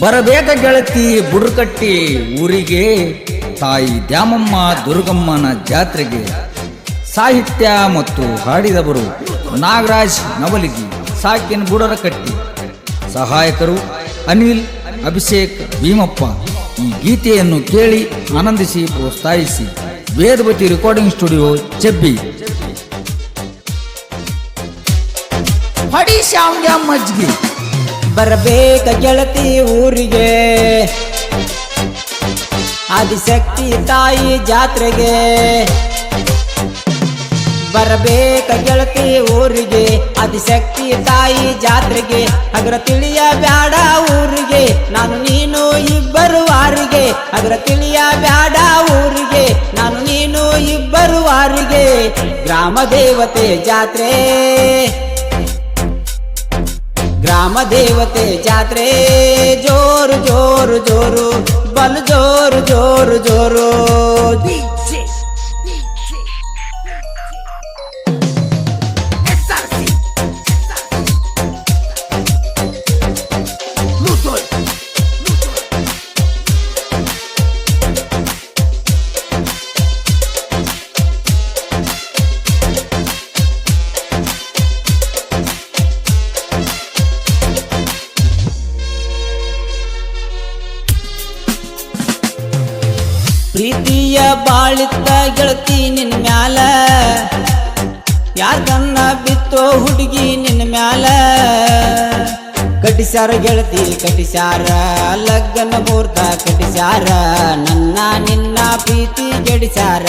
ಬರಬೇಕ ಗೆಳತಿ ಬುಡುಕಟ್ಟಿ ಊರಿಗೆ, ತಾಯಿ ದ್ಯಾಮಮ್ಮ ದುರ್ಗಮ್ಮನ ಜಾತ್ರೆಗೆ. ಸಾಹಿತ್ಯ ಮತ್ತು ಹಾಡಿದವರು ನಾಗರಾಜ್ ನವಲಿಗಿ, ಸಾಕಿನ ಬುಡರಕಟ್ಟಿ. ಸಹಾಯಕರು ಅನಿಲ್, ಅಭಿಷೇಕ್, ಭೀಮಪ್ಪ. ಈ ಗೀತೆಯನ್ನು ಕೇಳಿ ಆನಂದಿಸಿ, ಪ್ರೋತ್ಸಾಹಿಸಿ. Vedavathi recording studio, Chebbi. ಹಡಿ ಶಾವ್ಯ ಮಜ್ಗಿ ಬರಬೇಕ ಗೆಳತಿ ಊರಿಗೆ. ಆದಿಶಕ್ತಿ ತಾಯಿ ಜಾತ್ರೆಗೆ. ಬರಬೇಕ ಗೆಳತಿ ಊರಿಗೆ, ಆದಿಶಕ್ತಿ ತಾಯಿ ಜಾತ್ರೆಗೆ. ಅಗ್ರ ತಿಳಿಯ ಬ್ಯಾಡ ಊರಿಗೆ, ನಾನು ನೀನು ಇಬ್ಬರು ವಾರಿಗೆ. ಅದರ ತಿಳಿಯ ಬ್ಯಾಡ ಊರಿಗೆ, ನಾನು ನೀನು ಇಬ್ಬರು ವಾರಿಗೆ. ಗ್ರಾಮ ದೇವತೆ ಜಾತ್ರೆ. ಗ್ರಾಮ ದೇವತೆ ಜಾತ್ರೆ ಜೋರು ಜೋರು ಜೋರು ಬಲು ಜೋರು ಜೋರು ಜೋರು ಪ್ರೀತಿಯ ಬಾಳಿತ್ತ ಗೆಳತಿ ನಿನ್ನ ಮ್ಯಾಲ. ಯಾರ್ ಕನ್ನ ಬಿತ್ತೋ ಹುಡುಗಿ ನಿನ್ನ ಮ್ಯಾಲ. ಕಟಿಸಾರ ಗೆಳತಿ ಕಟಿಸಾರ ಲಗ್ನ ಮುಹೂರ್ತ ಕಟಿಸಾರ ನನ್ನ ನಿನ್ನ ಪ್ರೀತಿ ಗೆಡಿಸಾರ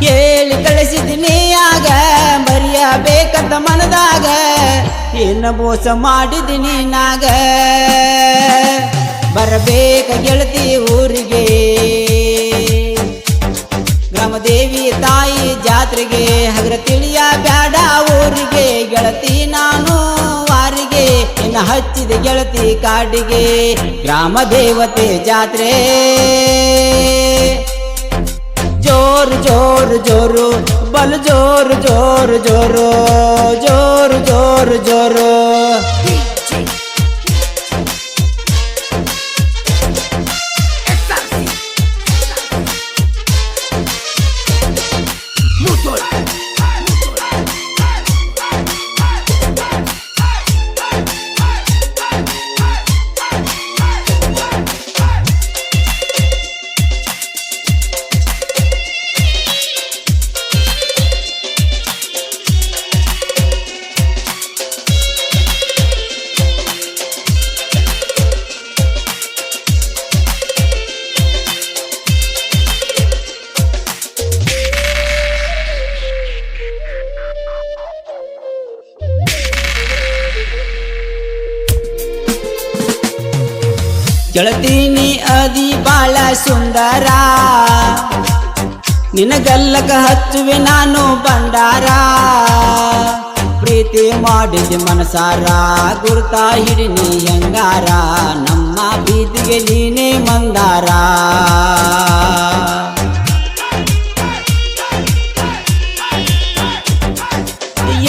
ಕೇಳಿ ಕಳಿಸಿದ್ದೀನಿ ಆಗ, ಮರಿಯಬೇಕಂತ ಮನದಾಗ. ಏನ ಮೋಸ ಮಾಡಿದಿನಿ ನಾಗ ಬರಬೇಕ ಗೆಳತಿ ಊರಿಗೆ. ಗ್ರಾಮದೇವಿ ತಾಯಿ ಜಾತ್ರೆಗೆ ಹಗರ ತಿಳಿಯ ಬ್ಯಾಡ ಊರಿಗೆ. ಗೆಳತಿ ನಾನು ವಾರಿಗೆ ಇನ್ನು ಹಚ್ಚಿದ ಗೆಳತಿ ಕಾಡಿಗೆ. ಗ್ರಾಮ ದೇವತೆ ಜಾತ್ರೆ. ಜೋರು ಜೋರು ಜೋರು ಬಲು ಜೋರು ಜೋರು ಜೋರು ಜೋರು ಜೋರು ಜೋರು ಗೆಳತೀನಿ ಅದಿ ಬಾಳ ಸುಂದರ. ನಿನಗಲ್ಲಕ ಹಚ್ಚುವೆ ನಾನು ಬಂಡಾರ ಪ್ರೀತಿ ಮಾಡಿದ ಮನಸಾರ, ಗುರುತ ಹಿಡಿನಿ ಹೆಂಗಾರ. ನಮ್ಮ ಬೀದಿಗೆ ನೀನೇ ಮಂದಾರ.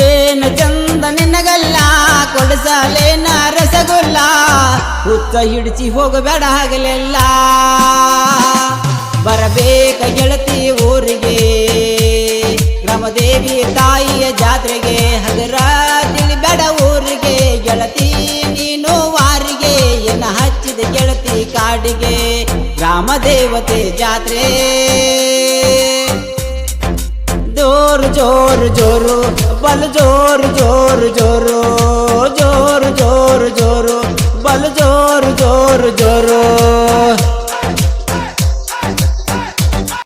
ಏನು ಚಂದ ನಿನಗಲ್ಲ, ಕೊಡಸಲೇನ ರಸಗುಲ್ಲ ಹುತ್ತ ಹಿಡಿಸಿ ಹೋಗಬೇಡ ಆಗಲಿಲ್ಲ ಬರಬೇಕ ಗೆಳತಿ ಊರಿಗೆ. ಗ್ರಾಮದೇವಿ ತಾಯಿಯ ಜಾತ್ರೆಗೆ ಹಗರ ತಿಳಿಬೇಡ ಊರಿಗೆ. ಗೆಳತಿ ನೀನು ವಾರಿಗೆ, ಎನ್ನ ಹಚ್ಚಿದ ಗೆಳತಿ ಕಾಡಿಗೆ. ರಾಮದೇವತೆ ಜಾತ್ರೆ. ಜೋರು ಜೋರು ಜೋರು, ಬಲು ಜೋರು ಜೋರು ಜೋರು